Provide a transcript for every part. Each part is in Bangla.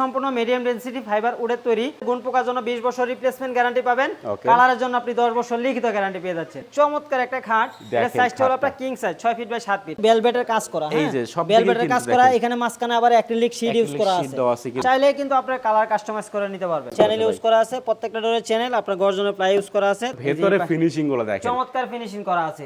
সম্পূর্ণ মিডিয়াম ডেনসিটি ফাইবার উডের তৈরি। গুণ পোকার জন্য 20 বছর রিপ্লেসমেন্ট গ্যারান্টি পাবেন। কালারের জন্য আপনি 10 বছর লিখিত গ্যারান্টি পেয়ে যাচ্ছেন। চমৎকার একটা খাট। সাইজটা হলো আপনার king size 6 feet by 7 feet বেলভেটের কাজ করা এই হ্যাঁ? যে, সব বেলভেটের কাজ করা এখানে মাঝখানে আবার অ্যাক্রিলিক শীট ইউজ করা আছে। চাইলে কিন্তু। আপনার কালার কাস্টমাইজ করে নিতে পারবেন। চ্যানেল ইউজ করা আছে প্রত্যেকটা ডোরের চ্যানেল আপনার গর্জনের প্লাই ইউজ করা আছে। ভেতরে ফিনিশিংগুলো দেখেন। চমৎকার ফিনিশিং করা আছে।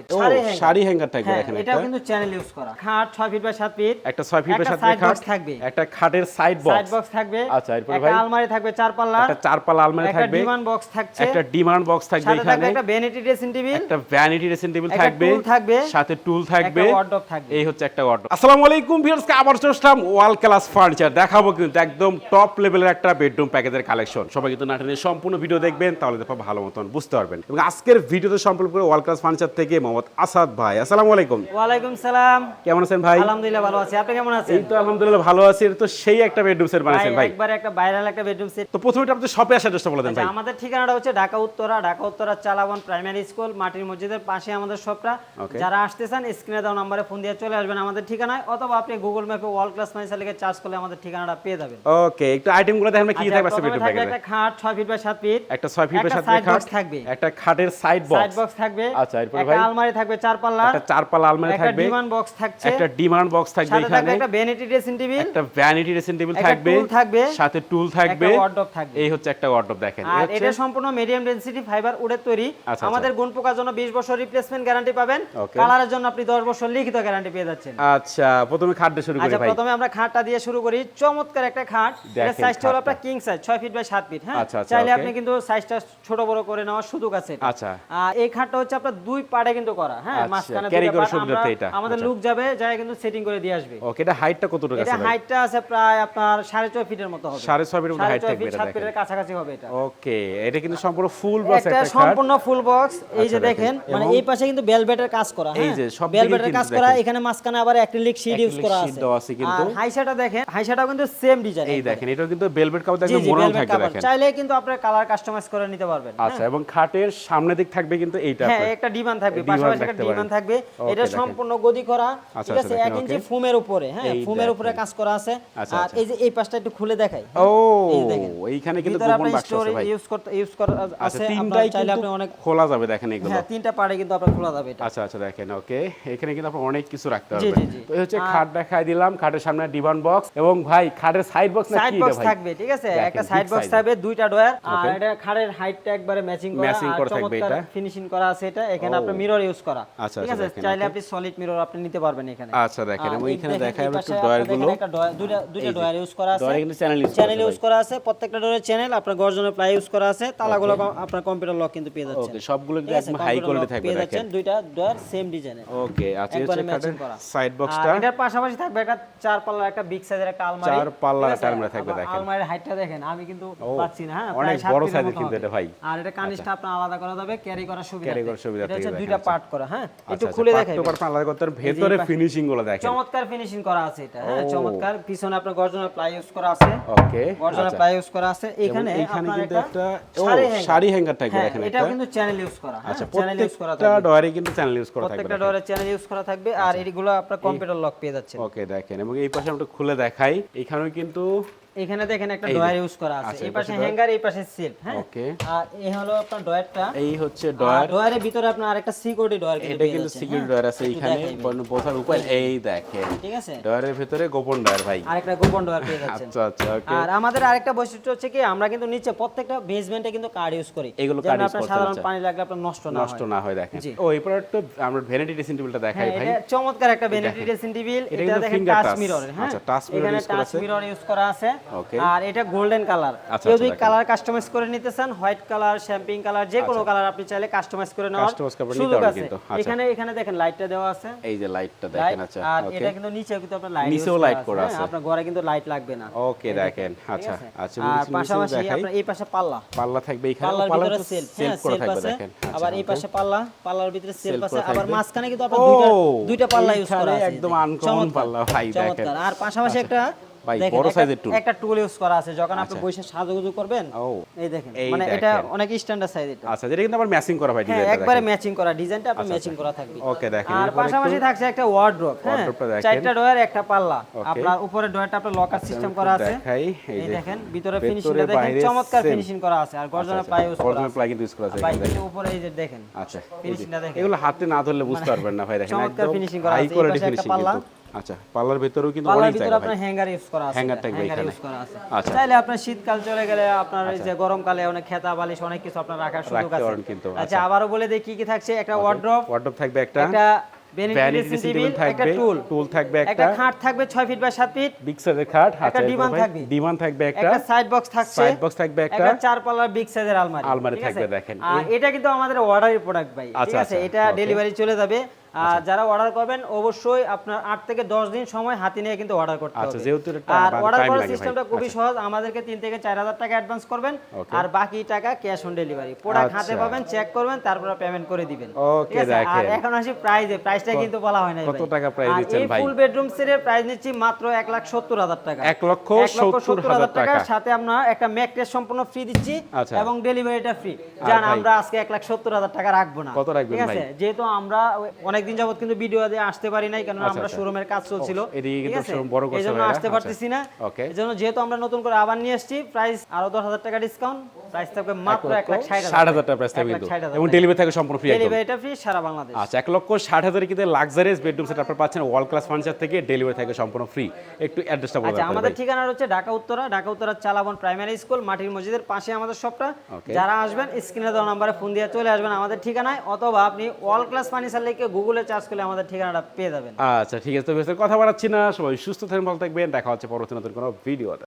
শাড়ি হ্যাঙ্গার। থাকবে এটাও একটা। কিন্তু চ্যানেল ইউজ করা। খাট ছয় ফিট বাই সাত ফিট একটা 6 ফিট বাই 7 ফিট box থাকবে। একটা খাটের সাইড বক্স থাকবে আচ্ছা, এরপরে একটা ভাই? আলমারি থাকবে চার পাল্লা একটা চার পাল্লা আলমারি একটা ডিমান্ড বক্স থাকছে। একটা ডিমান্ড বক্স থাকবে এখানে। একটা ভ্যানিটি ড্রেসিং টেবিল একটা ভ্যানিটি ড্রেসিং টেবিল থাকবে tool থাকবে, সাথে টুল থাকবে। একটা wardrobe থাকবে। এই হচ্ছে একটা ওয়ার্ডরোব আসসালামু আলাইকুম ভিউয়ার্স আবার চলে ওয়াল ক্লাস ফার্নিচার দেখাবো কিন্তু একদম টপ লেভেলের একটা বেডরুম প্যাকেজের কালেকশন সবাই কিন্তু নাটনের সম্পূর্ণ ভিডিও দেখবেন তাহলে দেখো ভালো মতন বুঝতে পারবেন। এবং আজকের ভিডিওতে সম্পূর্ণ করে ওয়াল ক্লাস ফার্নিচার থেকে মোহাম্মদ আসাদ ভাই। আসসালামু আলাইকুম। ওয়ালাইকুম সালাম। কেমন আছেন ভাই? আলহামদুলিল্লাহ ভালো আছি। আপনি কেমন আছেন? এই তো আলহামদুলিল্লাহ ভালো আছি। তো সেই একটা বেডরুম সেট বানাইছেন ভাই। একবারে একটা ভাইরাল একটা বেডরুম সেট তো প্রথমে আপনি শপে আসার চেষ্টা বলে দেন ভাই। আমাদের ঠিকানাটা হচ্ছে ঢাকা উত্তরা ঢাকা উত্তরা চালাবন প্রাইমারি স্কুল মাটির মসজিদের পাশে আমাদের শপটা যারা আসতে চান স্ক্রিনে দেওয়া নম্বরে ফোন দিয়ে চলে আসবেন আমাদের ঠিকানায় অথবা আপনি গুগল ম্যাপে ওয়ার্ল্ড ক্লাস মাইসার লিখে চার্জ করলে আমাদের ঠিকানাটা পেয়ে যাবেন। ওকে একটু আইটেমগুলো দেখেন কি আচ্ছা, থাকবে প্রথমে বেডরুম থাকবে একটা খাট 6 ফিট বাই 7 ফিট একটা 6 ফিট বাই 7 ফিট খাট থাকবে। একটা খাটের সাইড বক্স সাইড বক্স থাকবে। আচ্ছা, এরপরে একটা ভাই? আলমারি থাকবে চার পাল্লা একটা চার পাল্লা আলমারি একটা থাকবে। ডিমান্ড বক্স থাকছে। একটা ডিমান্ড বক্স থাকবে এখানে। একটা ভ্যানিটি ড্রেসিং টেবিল একটা ভ্যানিটি ড্রেসিং টেবিল থাকবে। থাকবে, সাথে টুল থাকবে। wardrobe থাকবে। এই হচ্ছে একটা ওয়ার্ডরোব দেখেন। আর এটা সম্পূর্ণ মিডিয়াম ডেনসিটি ফাইবার উডের তৈরি। আচ্ছা, আমাদের গুণ পোকার জন্য 20 বছর রিপ্লেসমেন্ট গ্যারান্টি পাবেন। কালারের জন্য আপনি 10 বছর লিখিত গ্যারান্টি পেয়ে যাচ্ছেন। আচ্ছা প্রথমে খাট দিয়ে শুরু করি আচ্ছা ভাই। প্রথমে আমরা খাটটা দিয়ে শুরু করি। চমৎকার একটা খাট। এটা সাইজটা হলো আপনার king size 6 feet by 7 feet হ্যাঁ? আচ্ছা, আচ্ছা, চাইলে আপনি কিন্তু সাইজটা ছোট বড় করে নেওয়ার সুযোগ আছে আচ্ছা। এই খাটটা হচ্ছে আপনার দুই পাড়ে কিন্তু করা হ্যাঁ? আচ্ছা, মাঝখানে আমরা- এটা, আমাদের আচ্ছা। লুক যাবে যায় কিন্তু সেটিং করে দিয়ে আসবে। ওকে এটা হাইটটা কতটুকু এটা আছে ভাই? হাইটটা আছে প্রায় আপনার সাড়ে ছয় ফিটের মতো হবে। সাড়ে ছয় ফিটের মতো ছয় থাকবে সাত ফিটের কাছাকাছি হবে এটা। ওকে এটা কিন্তু সম্পূর্ণ ফুল বক্স একটা সম্পূর্ণ ফুল বক্স এই যে আচ্ছা, দেখেন। মানে এই পাশে কিন্তু বেলভেটের কাজ করা এই হ্যাঁ? যে সব বেলভেটের কাজ করা এখানে মাঝখানে আবার অ্যাক্রিলিক শীট ইউজ করা আছে। আছে কিন্তু। আর দেখেন কিন্তু সেম ডিজাইন এই দেখেন এটা কিন্তু বেলভেট কাপড় একদম মোড়ানো থাকবে দেখেন। চাইলে কিন্তু আপনার কালার কাস্টমাইজ করে নিতে পারবেন আচ্ছা এবং খাটের সামনের দিক থাকবে কিন্তু এইটা হ্যাঁ একটা ডিমান্ড থাকবে পাশাপাশি একটা পারেন। থাকবে। এটা সম্পূর্ণ গদি করা আচ্ছা, ঠিক আছে আচ্ছা, এক দেখেন, ইঞ্চি okay. ফুমের উপরে হ্যাঁ ফুমের উপরে কাজ করা আছে। আর। এই যে এই পাশটা একটু খুলে দেখাই। ও এইখানে কিন্তু গোপন বাক্স আছে ভাই। ইউজ করতে ইউজ করা আচ্ছা আছে তিনটাই চাইলে আপনি অনেক খোলা যাবে দেখেন এগুলো। হ্যাঁ তিনটা পাড়ে কিন্তু আপনার খোলা যাবে এটা। আচ্ছা আচ্ছা দেখেন ওকে। এখানে কিন্তু আপনি অনেক কিছু রাখতে পারবেন। তো এই হচ্ছে খাট দেখাই দিলাম খাটের সামনে ডিভান বক্স এবং ভাই খাটের সাইড বক্স না সাইড কি এটা বক্স থাকবে ঠিক আছে? একটা সাইড বক্স থাকবে দুইটা ডয়ার আর এটা খাড়ের হাইটটা একবারে ম্যাচিং করা আর করা থাকবে এটা। ফিনিশিং করা আছে এটা। এখানে। আপনি মিরর ইউজ করা আচ্ছা, ঠিক আচ্ছা, আছে চাইলে আপনি সলিড মিরর আপনি নিতে পারবেন এখানে। আচ্ছা দেখেন এবং এখানে দেখাই একটু ডয়ারগুলো দুইটা দুইটা ডয়ার ইউজ করা আছে। কিন্তু চ্যানেল ইউজ চ্যানেল ইউজ করা আছে প্রত্যেকটা চ্যানেল আপনার গর্জনের প্লাই ইউজ করা আছে তালাগুলো আপনার কম্পিউটার লক কিন্তু পেয়ে যাচ্ছেন। ওকে সবগুলো কিন্তু একদম হাই কোয়ালিটি থাকবে পেয়ে যাচ্ছেন দুইটা ডয়ার সেম ডিজাইনের ওকে আচ্ছা খাটের করা। সাইড বক্সটা এটার পাশাপাশি থাকবে একটা চার পাল্লার একটা বিগ সাইজের একটা আলমারি। চার পাল্লার একটা আলমারি থাকবে দেখেন। আলমারির হাইটটা দেখেন আমি কিন্তু পাচ্ছি না হ্যাঁ অনেক বড় সাইজের কিন্তু এটা ভাই। আর এটা কানিসটা আপনার আলাদা করা যাবে ক্যারি করার সুবিধা Carry করার সুবিধা এটা হচ্ছে দুইটা পার্ট করা হ্যাঁ একটু আচ্ছা খুলে আচ্ছা দেখাই পার্ট আলাদা করতে ভেতরে ফিনিশিংগুলো দেখেন। চমৎকার ফিনিশিং করা আছে এটা হ্যাঁ চমৎকার পিছনে আপনার গর্জনের প্লাই ইউজ করা আছে। ওকে প্লাই ইউজ করা আছে। এখানে এখানে কিন্তু একটা ও শাড়ি হ্যাঙ্গার থাকবে এখানে এটা কিন্তু চ্যানেল ইউজ করা। হ্যাঁ আচ্ছা চ্যানেল ইউজ করা প্রত্যেকটা থাকবে। ডয়ারে কিন্তু চ্যানেল ইউজ করা থাকবে প্রত্যেকটা ডয়ারে চ্যানেল ইউজ করা থাকবে। আর এইগুলো আপনার কম্পিউটার লক পেয়ে যাচ্ছে ওকে দেখেন। এবং এই পাশে আমরা খুলে দেখাই। এখানেও কিন্তু এখানে দেখেন একটা ডয়ার ইউজ করা আছে। এই এই পাশে হ্যাঙ্গার এই পাশে সেলফ হ্যাঁ? ওকে। আর এই হলো আপনার ডয়ারটা এই হচ্ছে ডয়ার ডয়ারের ভিতরে আপনার আরেকটা সিকিউরিটি ডয়ার কিন্তু এটা কিন্তু সিকিউরিটি হ্যাঁ? ডয়ার আছে একটু এইখানে বোঝার উপায় এই দেখেন। ঠিক আছে? ডয়ারের ভিতরে গোপন ডয়ার ভাই। আরেকটা গোপন ডয়ার পেয়ে যাচ্ছেন। আচ্ছা আচ্ছা ওকে। আর আমাদের আরেকটা বৈশিষ্ট্য হচ্ছে কি আমরা কিন্তু নিচে প্রত্যেকটা বেসমেন্টে কিন্তু কার্ড ইউজ করি। এগুলো আপনার করতে সাধারণ পানি লাগলে আপনার নষ্ট না হয়। নষ্ট না হয় দেখেন। ও এরপর একটু আমরা ভ্যানিটি ড্রেসিং টেবিলটা দেখাই হ্যাঁ, ভাই। এটা চমৎকার একটা ভ্যানিটি ড্রেসিং টেবিল এটা দেখেন টাচ মিরর হ্যাঁ? আচ্ছা, এখানে করা টাচ মিরর ইউজ করা আছে. আর এটা গোল্ডেন কালার আচ্ছা, কেউ আচ্ছা, যদি কালার কাস্টমাইজ করে নিতে চান হোয়াইট কালার শ্যাম্পিং কালার যে কোনো কালার আপনি চাইলে কাস্টমাইজ করে নেওয়ার সুযোগ আছে। আচ্ছা। এখানে এখানে দেখেন লাইটটা দেওয়া আছে। এই যে লাইটটা দেখেন আচ্ছা আর এটা কিন্তু নিচেও কিন্তু আপনার লাইট নিচেও light করা আছে। আপনার ঘরে কিন্তু লাইট লাগবে না। ওকে দেখেন আচ্ছা আচ্ছা আর পাশাপাশি আপনার এই পাশে পাল্লা। পাল্লা থাকবে এখানে? পাল্লার পাল্লা ভিতরে সেলফ সেলফ হ্যাঁ করে থাকবে দেখেন। আচ্ছা, আবার এই পাশে পাল্লা পাল্লার ভিতরে সেলফ আছে। আবার। মাঝখানে কিন্তু আপনার দুইটা দুইটা পাল্লা ইউজ করা আছে। একদম চমৎকার, পাল্লা ভাই, দেখেন। চমৎকার। আর পাশাপাশি একটা ভাই, বড় একটা- size-এর একটা টুল ইউজ করা আছে যখন আপনি। বসে সাজুগুজু করবেন এই দেখেন মানে এটা অনেক স্ট্যান্ডার্ড সাইজ এটা আচ্ছা যেটা কিন্তু আবার ম্যাচিং করা ভাই একবারে ম্যাচিং করা ডিজাইনটা আপনার ম্যাচিং করা থাকবে। ওকে দেখেন আর পাশাপাশি থাকছে একটা ওয়ার্ড্রপ হ্যাঁ চারটা ডয়ার একটা পাল্লা। আপনার উপরে ডয়ারটা আপনার লকার সিস্টেম করা আছে। দেখাই, এই এই দেখেন। ভিতরে ফিনিশিংটা দেখেন চমৎকার ফিনিশিং করা আছে আর গর্জনের প্লাই ইউজ করা আছে। প্লাই কিন্তু ইউজ করা আছে ভাই এখানে দেখেন। উপরে এই যে দেখেন আচ্ছা এই যে, ফিনিশিংটা দেখেন। এগুলো হাতে না ধরলে বুঝতে পারবেন না ভাই দেখেন চমৎকার একদম করা আছে। এই পাশে একটা পাল্লা। আচ্ছা পার্লার ভেতরেও কিন্তু অনেক জায়গা আপনার হ্যাঙ্গার ইউজ করা আছে থাকবে এখানে। আছে। আচ্ছা। চাইলে আপনার শীতকাল চলে গেলে আপনার এই যে গরমকালে অনেক খেতা বালিশ অনেক কিছু আপনার রাখার সুযোগ আছে। আচ্ছা আচ্ছা। বলে দেই কি কি থাকছে? একটা ওয়ার্ড্রপ ওয়ার্ডরোব থাকবে একটা একটা vanity vanity dressing dressing table table একটা থাকবে টুল টুল থাকবে একটা। একটা খাট থাকবে 6 ফিট বাই 7 ফিট বিগ সাইজের খাট একটা থাকবে। ডিমান থাকবে একটা। একটা সাইড বক্স থাকছে। Box থাকবে একটা। একটা চার পাল্লার বিগ সাইজের আলমারি। আলমারি থাকবে দেখেন। এটা কিন্তু আমাদের অর্ডারের প্রোডাক্ট ভাই। ঠিক আচ্ছা, আছে? আচ্ছা, এটা ডেলিভারি চলে যাবে। যারা অর্ডার করবেন অবশ্যই আপনার 8 থেকে 10 দিন সময় হাতে নিয়ে কিন্তু অর্ডার করতে আচ্ছা, হবে। যেহেতু আর অর্ডার করার সিস্টেমটা খুবই আচ্ছা। সহজ। আমাদেরকে 3 থেকে 4000 টাকা অ্যাডভান্স করবেন আর বাকি টাকা ক্যাশ অন ডেলিভারি প্রোডাক্ট হাতে আচ্ছা। পাবেন চেক করবেন তারপর পেমেন্ট করে দিবেন। ঠিক আর এখন আসি প্রাইজে প্রাইসটা কিন্তু বলা হয় নাই কত টাকা আর দিচ্ছেন এই ভাই? ফুল বেডরুম সেটের প্রাইস নিচ্ছি মাত্র 1 লাখ 70 হাজার টাকা। এক লক্ষ সত্তর সত্তর হাজার হাজার টাকার টাকা। সাথে আমরা একটা ম্যাকটেস সম্পূর্ণ ফ্রি দিচ্ছি আচ্ছা। এবং ডেলিভারিটা ফ্রি জান আমরা আজকে এক লাখ সত্তর হাজার টাকা রাখব না। কত রাখবেন ঠিক আছে? ভাই? যেহেতু আমরা অনেকদিন যাবত কিন্তু ভিডিও দিয়ে আসতে পারি নাই কারণ আচ্ছা, আমরা আচ্ছা। শোরুমের কাজ চলছিল এই জন্য আসতে আচ্ছা। পারতেছি না. এই জন্য যেহেতু আমরা নতুন করে আবার নিয়ে আসছি প্রাইস আরও দশ হাজার টাকা ডিসকাউন্ট প্রাইস থাকবে মাত্র এক লাখ ষাট ষাট হাজার টাকা প্রাইস থাকবে কিন্তু। এবং ডেলিভারি থাকে সম্পূর্ণ ফ্রি ডেলিভারিটা ফ্রি সারা বাংলাদেশ। আচ্ছা এক লক্ষ ষাট হাজারে কিন্তু লাক্সারিয়াস বেডরুম সেট আপনারা পাচ্ছেন ওয়ার্ল্ড ক্লাস ফার্নিচার থেকে ডেলিভারি থাকে সম্পূর্ণ ফ্রি একটু অ্যাড্রেসটা বলে আচ্ছা আমাদের ঠিকানা হচ্ছে ঢাকা উত্তরা। ঢাকা উত্তরা চালাবন প্রাইমারি স্কুল মাটির মসজিদের পাশে আমাদের শপটা. যারা আসবেন স্ক্রিনে দেওয়া নাম্বারে ফোন দিয়ে চলে আসবেন আমাদের ঠিকানায় অথবা আপনি ক্লাস ফার্নিচার লিখে গুগলে করলে আমাদের ঠিকানাটা পেয়ে যাবেন। আচ্ছা ঠিক আছে। তো কথা বাড়াচ্ছি না। সবাই সুস্থ থাকবেন ভালো থাকবেন। দেখা হচ্ছে পরবর্তী নতুন কোনো ভিডিওতে